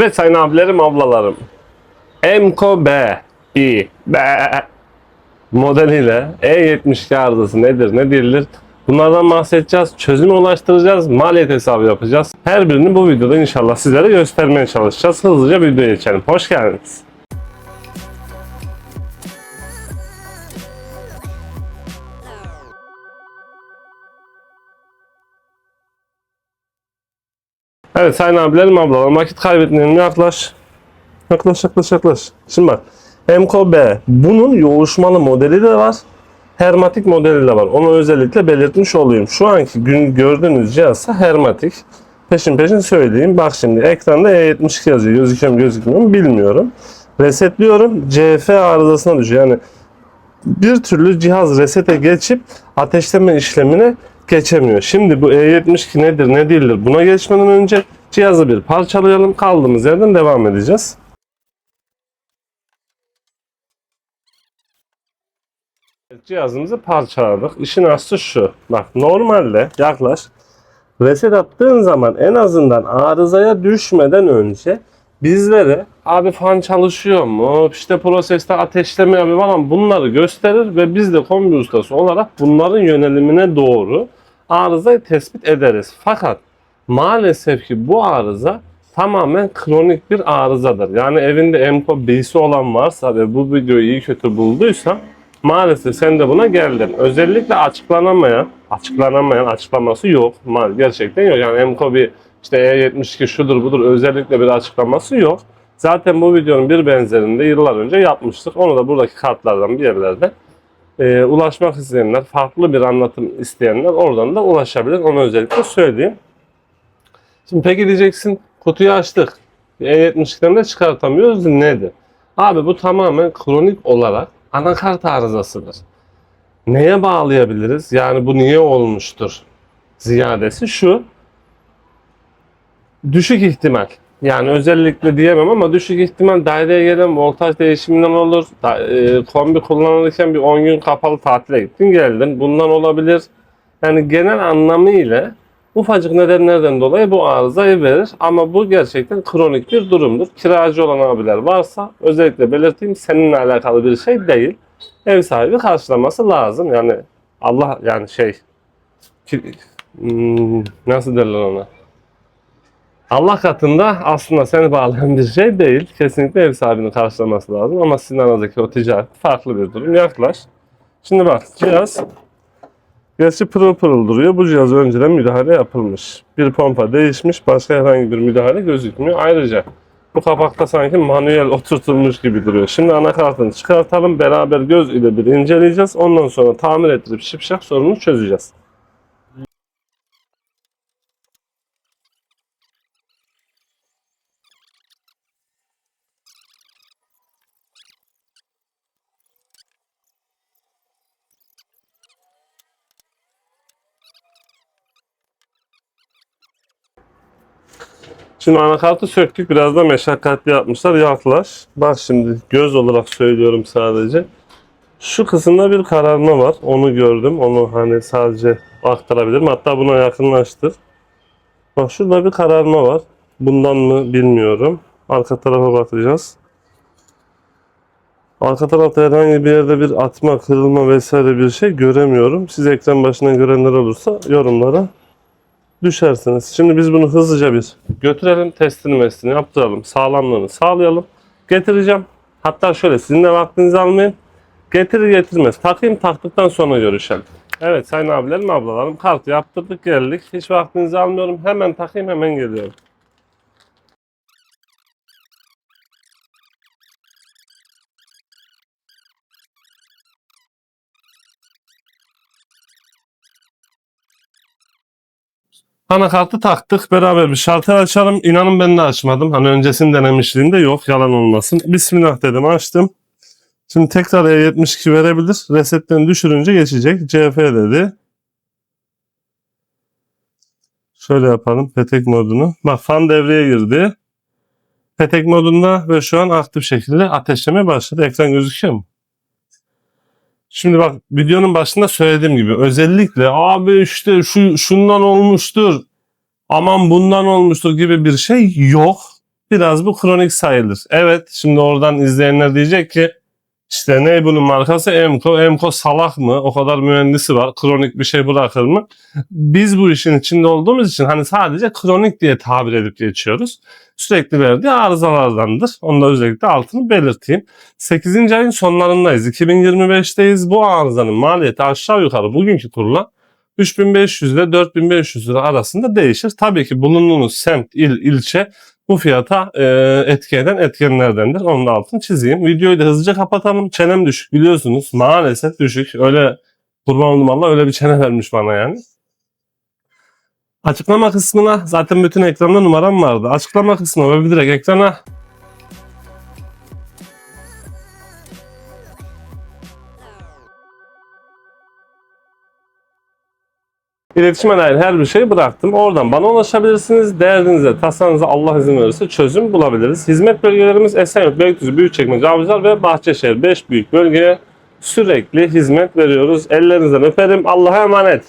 Evet sayın abilerim, ablalarım. Emco B, I, B modeliyle E72 arızası nedir, ne değildir? Bunlardan bahsedeceğiz, çözüme ulaştıracağız, maliyet hesabı yapacağız. Her birini bu videoda inşallah sizlere göstermeye çalışacağız. Hızlıca videoya geçelim. Hoş geldiniz. Evet sayın abilerim, ablalarım vakit kaybetmeyelim yaklaş. Yaklaş yaklaş yaklaş. Şimdi bak Emco B bunun yoğuşmalı modeli de var. Hermatik modeli de var. Onu özellikle belirtmiş olayım. Şu anki gün gördüğünüz cihazsa hermatik. Peşin peşin söyleyeyim. Bak şimdi ekranda E72 yazıyor. Gözüküyor mu gözükmüyor mu bilmiyorum. Resetliyorum. CF arızasına düşüyor. Yani bir türlü cihaz resete geçip ateşleme işlemine geçemiyor. Şimdi bu E72 nedir ne değildir buna geçmeden önce cihazı bir parçalayalım. Kaldığımız yerden devam edeceğiz. Cihazımızı parçaladık. İşin aslı şu. Bak normalde yaklaş. Reset attığın zaman en azından arızaya düşmeden önce bizlere abi fan çalışıyor mu? İşte proseste ateşleme yapıyor falan bunları gösterir ve biz de kombi ustası olarak bunların yönelimine doğru arızayı tespit ederiz. Fakat maalesef ki bu arıza tamamen kronik bir arızadır. Yani evinde Emco B'si olan varsa ve bu videoyu iyi kötü bulduysa maalesef sen de buna geldin. Özellikle açıklanamayan, açıklanamayan açıklaması yok. Gerçekten yok. Yani Emco bir işte E72 şudur budur özellikle bir açıklaması yok. Zaten bu videonun bir benzerini de yıllar önce yapmıştık. Onu da buradaki kartlardan bir yerlerde e, ulaşmak isteyenler, farklı bir anlatım isteyenler oradan da ulaşabilir. Onu özellikle söyleyeyim. Şimdi peki diyeceksin kutuyu açtık. E72'den de çıkartamıyoruz. Nedir? Abi bu tamamen kronik olarak anakart arızasıdır. Neye bağlayabiliriz? Yani bu niye olmuştur? Ziyadesi şu. Düşük ihtimal. Yani özellikle diyemem ama düşük ihtimal daireye gelen voltaj değişiminden olur. Da, e, kombi kullanılırken bir 10 gün kapalı tatile gittin geldin. Bundan olabilir. Yani genel anlamıyla ufacık nedenlerden dolayı bu arızayı verir. Ama bu gerçekten kronik bir durumdur. Kiracı olan abiler varsa özellikle belirteyim seninle alakalı bir şey değil. Ev sahibi karşılaması lazım. Yani Allah yani şey hmm, nasıl derler ona? Allah katında aslında seni bağlayan bir şey değil. Kesinlikle ev sahibinin karşılaması lazım. Ama sizin aranızdaki o ticaret farklı bir durum. Yaklaş. Şimdi bak cihaz gerçi pırıl pırıl duruyor. Bu cihaz önceden müdahale yapılmış. Bir pompa değişmiş. Başka herhangi bir müdahale gözükmüyor. Ayrıca bu kapakta sanki manuel oturtulmuş gibi duruyor. Şimdi anakartını çıkartalım. Beraber göz ile bir inceleyeceğiz. Ondan sonra tamir ettirip şipşak sorununu çözeceğiz. Şimdi anakartı söktük. Biraz da meşakkatli yapmışlar. Yaklaş. Bak şimdi göz olarak söylüyorum sadece. Şu kısımda bir kararma var. Onu gördüm. Onu hani sadece aktarabilirim. Hatta buna yakınlaştır. Bak şurada bir kararma var. Bundan mı bilmiyorum. Arka tarafa bakacağız. Arka tarafta herhangi bir yerde bir atma, kırılma vesaire bir şey göremiyorum. Siz ekran başına görenler olursa yorumlara düşersiniz. Şimdi biz bunu hızlıca bir götürelim, testini mestini yaptıralım, sağlamlığını sağlayalım. Getireceğim. Hatta şöyle sizin de vaktinizi almayın. Getirir getirmez. Takayım taktıktan sonra görüşelim. Evet sayın abilerim ablalarım kartı yaptırdık geldik. Hiç vaktinizi almıyorum. Hemen takayım hemen geliyorum. Anakartı taktık. Beraber bir şalter açalım. İnanın ben de açmadım. Hani öncesini denemişliğinde yok. Yalan olmasın. Bismillah dedim açtım. Şimdi tekrar E72 verebilir. Resetten düşürünce geçecek. CF dedi. Şöyle yapalım. Petek modunu. Bak fan devreye girdi. Petek modunda ve şu an aktif şekilde ateşleme başladı. Ekran gözüküyor mu? Şimdi bak videonun başında söylediğim gibi özellikle abi işte şu şundan olmuştur aman bundan olmuştur gibi bir şey yok. biraz bu kronik sayılır. Evet şimdi oradan izleyenler diyecek ki işte ne bunun markası Emco. Emco salak mı? O kadar mühendisi var. Kronik bir şey bırakır mı? Biz bu işin içinde olduğumuz için hani sadece kronik diye tabir edip geçiyoruz. Sürekli verdiği arızalardandır. Onu da özellikle altını belirteyim. 8. ayın sonlarındayız. 2025'teyiz. Bu arızanın maliyeti aşağı yukarı bugünkü kurla 3500 ile 4500 lira arasında değişir. Tabii ki bulunduğunuz semt, il, ilçe bu fiyata e, etki eden etkenlerdendir. Onun altını çizeyim. Videoyu da hızlıca kapatalım. Çenem düşük biliyorsunuz. Maalesef düşük. Öyle kurban oldum Allah öyle bir çene vermiş bana yani. Açıklama kısmına zaten bütün ekranda numaram vardı. Açıklama kısmına ve direkt ekrana İletişime dair her bir şeyi bıraktım. Oradan bana ulaşabilirsiniz. Derdinize, tasanıza Allah izin verirse çözüm bulabiliriz. Hizmet bölgelerimiz Esenyurt, Beylikdüzü, Büyükçekmece, Avcılar ve Bahçeşehir. 5 büyük bölgeye sürekli hizmet veriyoruz. Ellerinizden öperim. Allah'a emanet.